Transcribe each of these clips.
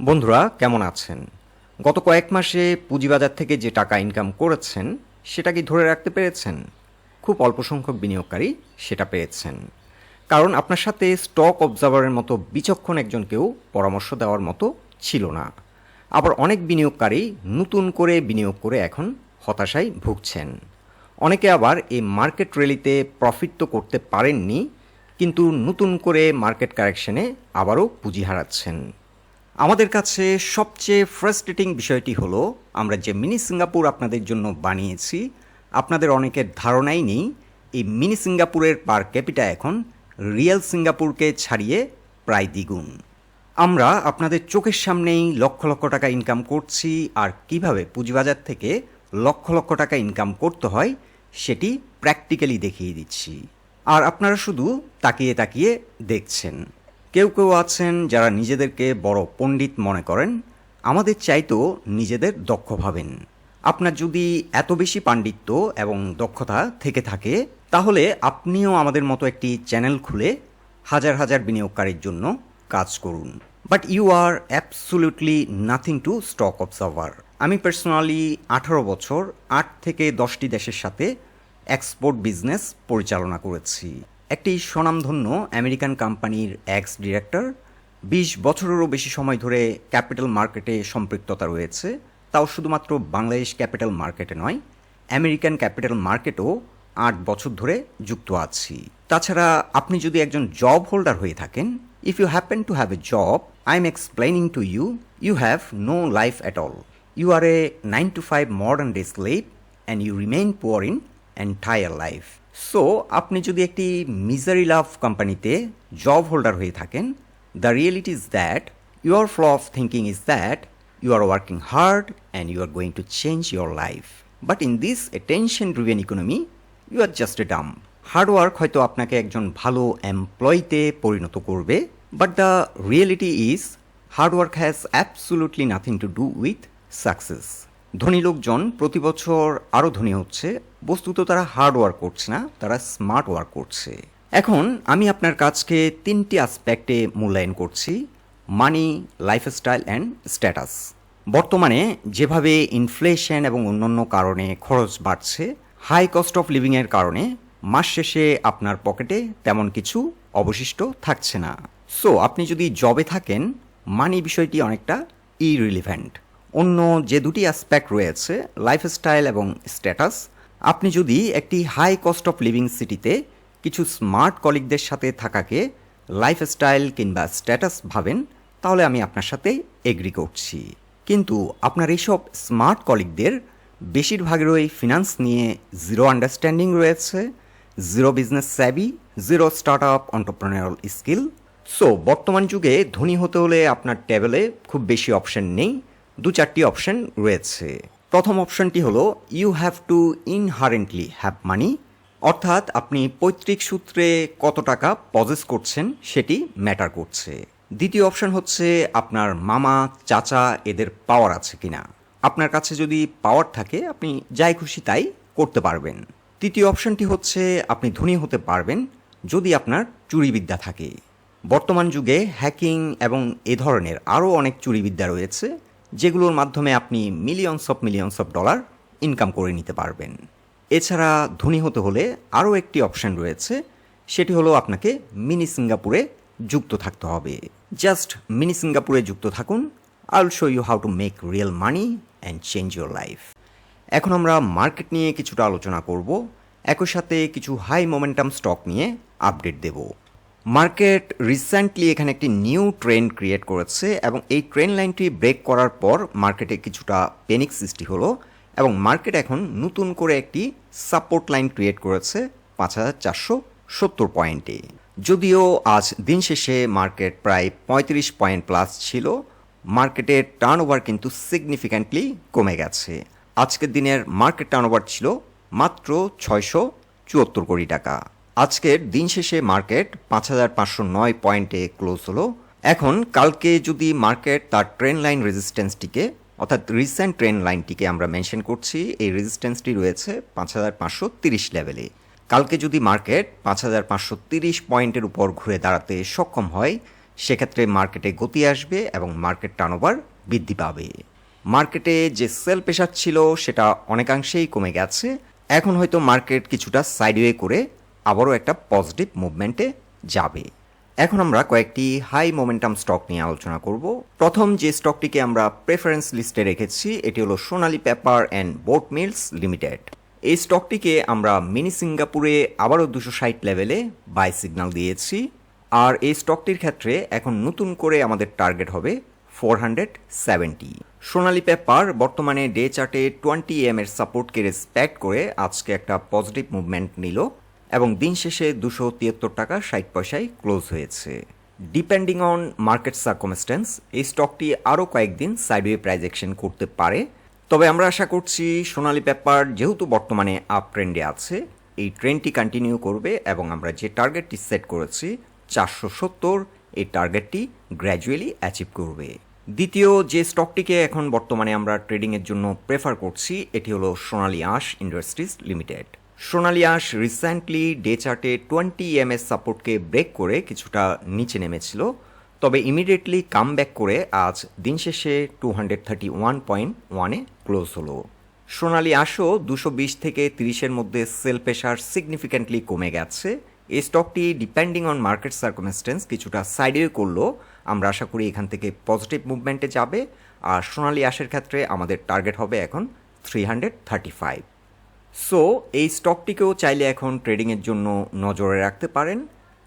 বন্ধুরা, কেমন আছেন? গত কয়েক মাসে পুঁজিবাজার থেকে যে টাকা ইনকাম করেছেন, সেটা কি ধরে রাখতে পেরেছেন? খুব অল্প সংখ্যক বিনিয়োগকারী সেটা পেয়েছেন। কারণ আপনার সাথে স্টক অবজার্ভারের মতো বিচক্ষণ একজনকেও পরামর্শ দেওয়ার মতো ছিল না। আবার অনেক বিনিয়োগকারী নতুন করে বিনিয়োগ করে এখন হতাশায় ভুগছেন। অনেকে আবার এই মার্কেট র্যালিতে প্রফিট তো করতে পারেননি, কিন্তু নতুন করে মার্কেট কারেকশনে আবারও পুঁজি হারাচ্ছেন। আমাদের কাছে সবচেয়ে ফ্রাস্ট্রেটিং বিষয়টি হলো, আমরা যে মিনি সিঙ্গাপুর আপনাদের জন্য বানিয়েছি, আপনাদের অনেকের ধারণাই নেই, এই মিনি সিঙ্গাপুরের পার ক্যাপিটা এখন রিয়েল সিঙ্গাপুরকে ছাড়িয়ে প্রায় দ্বিগুণ। আমরা আপনাদের চোখের সামনেই লক্ষ লক্ষ টাকা ইনকাম করছি, আর কীভাবে পুঁজিবাজার থেকে লক্ষ লক্ষ টাকা ইনকাম করতে হয়, সেটি প্র্যাকটিক্যালি দেখিয়ে দিচ্ছি। আর আপনারা শুধু তাকিয়ে তাকিয়ে দেখছেন। কেউ কেউ আছেন যারা নিজেদেরকে বড় পণ্ডিত মনে করেন। আমাদের চাইতেও নিজেদের দক্ষ ভাবেন। আপনার যদি এত বেশি পাণ্ডিত্য এবং দক্ষতা থেকে থাকে, তাহলে আপনিও আমাদের মতো একটি চ্যানেল খুলে হাজার হাজার বিনিয়োগকারীর জন্য কাজ করুন। But you are absolutely nothing to stock observer আমি পার্সোনালি আঠারো বছর আট থেকে দশটি দেশের সাথে এক্সপোর্ট বিজনেস পরিচালনা করেছি। একটি স্বনামধন্য আমেরিকান কোম্পানির এক্স ডিরেক্টর বিশ বছরেরও বেশি সময় ধরে ক্যাপিটাল মার্কেটে সম্পৃক্ততা রয়েছে। তাও শুধুমাত্র বাংলাদেশ ক্যাপিটাল মার্কেটে নয়, আমেরিকান ক্যাপিটাল মার্কেটও আট বছর ধরে যুক্ত আছি। তাছাড়া আপনি যদি একজন জব হোল্ডার হয়ে থাকেন if you happen to have a job I am explaining to you you have no life at all you are a nine to five modern day slave and you remain poor in entire life so আপনি যদি একটি misery লাভ কোম্পানিতে job holder হয়ে থাকেন the reality is that your flow of thinking is that you are working hard and you are going to change your life. But in this attention driven economy, you are just a dumb. Hard work হয়তো আপনাকে একজন ভালো এমপ্লয়িতে পরিণত করবে but the reality is hard work has absolutely nothing to do with success ধনী লোকজন প্রতি বছর আরও ধনী হচ্ছে। বস্তুত তারা হার্ড ওয়ার্ক করছে না, তারা স্মার্ট ওয়ার্ক করছে। এখন আমি আপনার কাজকে তিনটি আসপেক্টে মূল্যায়ন করছি মানি লাইফস্টাইল অ্যান্ড স্ট্যাটাস বর্তমানে যেভাবে ইনফ্লেশন এবং অন্যান্য কারণে খরচ বাড়ছে হাই কস্ট অফ লিভিংয়ের কারণে মাস শেষে আপনার পকেটে তেমন কিছু অবশিষ্ট থাকছে না। সো আপনি যদি জবে থাকেন মানি বিষয়টি অনেকটা ইরিলিভেন্ট অন্য যে দুটি অ্যাসপেক্ট রয়েছে লাইফস্টাইল এবং স্ট্যাটাস আপনি যদি একটি হাই কস্ট অফ লিভিং সিটিতে কিছু স্মার্ট কলিগদের সাথে থাকাকে লাইফস্টাইল কিংবা স্ট্যাটাস ভাবেন, তাহলে আমি আপনার সাথে এগ্রি করছি। কিন্তু আপনার এইসব স্মার্ট কলিগদের বেশিরভাগেরই ফিনান্স নিয়ে জিরো আন্ডারস্ট্যান্ডিং রয়েছে zero business savvy zero start up entrepreneurial skill so বর্তমান যুগে ধনী হতে হলে আপনার টেবিলে খুব বেশি অপশন নেই। দু চারটি অপশন রয়েছে। প্রথম অপশনটি হলো you have to inherently have money অর্থাৎ আপনি পৈতৃক সূত্রে কত টাকা পজেস করছেন সেটি ম্যাটার করছে। দ্বিতীয় অপশন হচ্ছে, আপনার মামা, চাচা এদের পাওয়ার আছে কিনা। আপনার কাছে যদি পাওয়ার থাকে, আপনি যাই খুশি তাই করতে পারবেন। তৃতীয় অপশনটি হচ্ছে, আপনি ধনী হতে পারবেন যদি আপনার চুরিবিদ্যা থাকে। বর্তমান যুগে হ্যাকিং এবং এ ধরনের আরও অনেক চুরিবিদ্যা রয়েছে যেগুলোর মাধ্যমে আপনি millions of millions of dollar income করে নিতে পারবেন। এছাড়া ধনী হতে হলে আরও একটি অপশন রয়েছে, সেটি হলো আপনাকে মিনি সিঙ্গাপুরে যুক্ত থাকতে হবে। জাস্ট মিনি সিঙ্গাপুরে যুক্ত থাকুন I'll show you how to make real money and change your life এখন আমরা মার্কেট নিয়ে কিছুটা আলোচনা করব, একই সাথে কিছু হাই মোমেন্টাম স্টক নিয়ে আপডেট দেব। মার্কেট রিসেন্টলি এখানে একটি নিউ ট্রেন্ড ক্রিয়েট করেছে এবং এই ট্রেন লাইনটি ব্রেক করার পর মার্কেটে কিছুটা পেনিক সৃষ্টি হলো এবং মার্কেট এখন নতুন করে একটি সাপোর্ট লাইন ক্রিয়েট করেছে পাঁচ হাজার চারশো সত্তর পয়েন্টে যদিও আজ দিন শেষে মার্কেট প্রায় পঁয়ত্রিশ পয়েন্ট প্লাস ছিল, মার্কেটের টার্ন ওভার কিন্তু সিগনিফিক্যান্টলি কমে গেছে। আজকের দিনের মার্কেট টার্ন ওভার ছিল মাত্র ছয়শো চুয়াত্তর কোটি টাকা। আজকের দিন শেষে মার্কেট পাঁচ হাজার পাঁচশো নয় পয়েন্টে ক্লোজ হলো। এখন কালকে যদি মার্কেট তার ট্রেন লাইন রেজিস্ট্যান্সটিকে, অর্থাৎ রিসেন্ট ট্রেন লাইনটিকে আমরা মেনশন করছি, এই রেজিস্ট্যান্সটি রয়েছে পাঁচ হাজার পাঁচশো তিরিশ লেভেলে। কালকে যদি মার্কেট পাঁচ হাজার পাঁচশো তিরিশ পয়েন্টের উপর ঘুরে দাঁড়াতে সক্ষম হয়, সেক্ষেত্রে মার্কেটে গতি আসবে এবং মার্কেট টার্নওভার বৃদ্ধি পাবে। মার্কেটে যে সেল প্রেশার ছিল, সেটা অনেকাংশেই কমে গেছে। এখন হয়তো মার্কেট কিছুটা সাইডওয়ে করে আবারও একটা পজিটিভ মুভমেন্টে যাবে। এখন আমরা কয়েকটি হাই মোমেন্টাম স্টক নিয়ে আলোচনা করব। প্রথম যে স্টকটিকে আমরা প্রেফারেন্স লিস্টে রেখেছি, এটি হলো Sonali paper and board mills limited এই স্টকটিকে আমরা মিনি সিঙ্গাপুরে আবারও দুশো ষাট লেভেলে বাই সিগন্যাল দিয়েছি। আর এই স্টকটির ক্ষেত্রে এখন নতুন করে আমাদের টার্গেট হবে four hundred seventy Sonali paper বর্তমানে ডে চার্টে টোয়েন্টি এম এর সাপোর্টকে রেসপেক্ট করে আজকে একটা পজিটিভ মুভমেন্ট নিল। এবং দিন শেষে দুশো তিয়াত্তর টাকা ষাট পয়সায় ক্লোজ হয়েছে। ডিপেন্ডিং অন মার্কেট সার্কমস্টেন্স এই স্টকটি আরও কয়েকদিন সাইডওয়ে প্রাইজেকশন করতে পারে। তবে আমরা আশা করছি সোনালি পেপার যেহেতু বর্তমানে আপ ট্রেন্ডে আছে, এই ট্রেন্ডটি কন্টিনিউ করবে এবং আমরা যে টার্গেটটি সেট করেছি, চারশো সত্তর, এই টার্গেটটি গ্র্যাজুয়ালি অ্যাচিভ করবে। দ্বিতীয় যে স্টকটিকে এখন বর্তমানে আমরা ট্রেডিংয়ের জন্য প্রেফার করছি, এটি হলো সোনালী আঁশ industries limited Sonali Aansh recently day চার্টে টোয়েন্টি এম এস সাপোর্টকে ব্রেক করে কিছুটা নিচে নেমেছিল। তবে ইমিডিয়েটলি কাম ব্যাক করে আজ দিন শেষে two hundred thirty one point ওয়ানে ক্লোজ হলো। সোনালী আঁশও দুশো বিশ থেকে তিরিশের মধ্যে সেল প্রেশার সিগনিফিক্যান্টলি কমে গেছে। এই স্টকটি ডিপেন্ডিং অন মার্কেট সার্কমস্টেন্স কিছুটা সাইডে করল। আমরা আশা করি এখান থেকে পজিটিভ মুভমেন্টে যাবে। আর সোনালী আঁশের ক্ষেত্রে আমাদের টার্গেট হবে এখন three hundred thirty five so এই স্টকটিকেও চাইলে এখন ট্রেডিংয়ের জন্য নজরে রাখতে পারেন।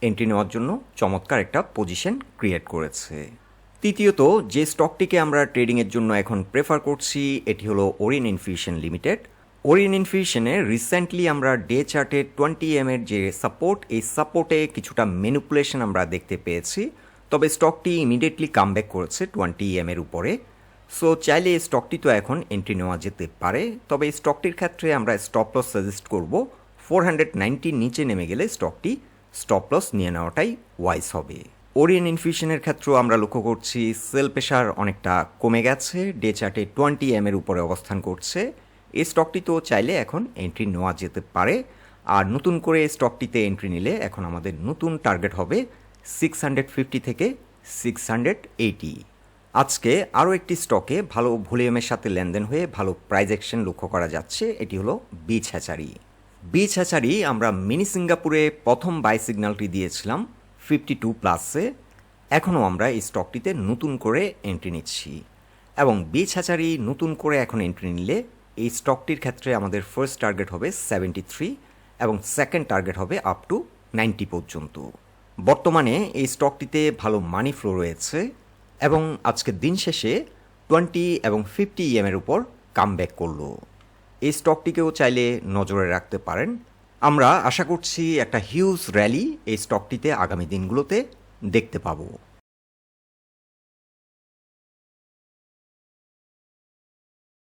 এন্ট্রি নেওয়ার জন্য চমৎকার একটা পজিশন ক্রিয়েট করেছে। তৃতীয়ত, যে স্টকটিকে আমরা ট্রেডিংয়ের জন্য এখন প্রেফার করছি, এটি হলো ওরিন ইনফিউশন লিমিটেড ওরিন ইনফিউশনে রিসেন্টলি আমরা ডে চার্টে টোয়েন্টি এম এর যে সাপোর্ট এই সাপোর্টে কিছুটা মেনুপুলেশন আমরা দেখতে পেয়েছি। তবে স্টকটি ইমিডিয়েটলি কামব্যাক করেছে টোয়েন্টি এম এর উপরে। সো চাইলে এই স্টকটি তো এখন এন্ট্রি নেওয়া যেতে পারে, তবে এই স্টকটির ক্ষেত্রে আমরা স্টপ লস সাজেস্ট করব। ফোর হান্ড্রেড নাইনটির নিচে নেমে গেলে স্টকটি স্টপ লস নিয়ে নেওয়াটাই ওয়াইস হবে। ওরিয়েন ইনফিউশনের ক্ষেত্রেও আমরা লক্ষ্য করছি সেল প্রেশার অনেকটা কমে গেছে ডে চার্টে টোয়েন্টি এম এর উপরে অবস্থান করছে। এই স্টকটি তো চাইলে এখন এন্ট্রি নেওয়া যেতে পারে, আর নতুন করে এই স্টকটিতে এন্ট্রি নিলে এখন আমাদের নতুন টার্গেট হবে সিক্স হান্ড্রেড ফিফটি থেকে সিক্স হান্ড্রেড এইটি আজকে আরও একটি স্টকে ভালো ভলিউমের সাথে লেনদেন হয়ে ভালো প্রাইজ অ্যাকশন লক্ষ্য করা যাচ্ছে, এটি হলো বিচ হ্যাচারি। বিচ হ্যাচারি আমরা মিনি সিঙ্গাপুরে প্রথম বাই সিগন্যালটি দিয়েছিলাম ফিফটি টু প্লাসে। এখনও আমরা এই স্টকটিতে নতুন করে এন্ট্রি নিচ্ছি। এবং বিচ হ্যাচারি নতুন করে এখন এন্ট্রি নিলে এই স্টকটির ক্ষেত্রে আমাদের ফার্স্ট টার্গেট হবে সেভেন্টি থ্রি এবং সেকেন্ড টার্গেট হবে আপ টু নাইনটি পর্যন্ত। বর্তমানে এই স্টকটিতে ভালো মানি ফ্লো রয়েছে। এবং আজকের দিন শেষে টোয়েন্টি এবং ফিফটি ইএমের উপর কাম ব্যাক করল। এই স্টকটিকেও চাইলে নজরে রাখতে পারেন। আমরা আশা করছি একটা হিউজ র্যালি এই স্টকটিতে আগামী দিনগুলোতে দেখতে পাবো।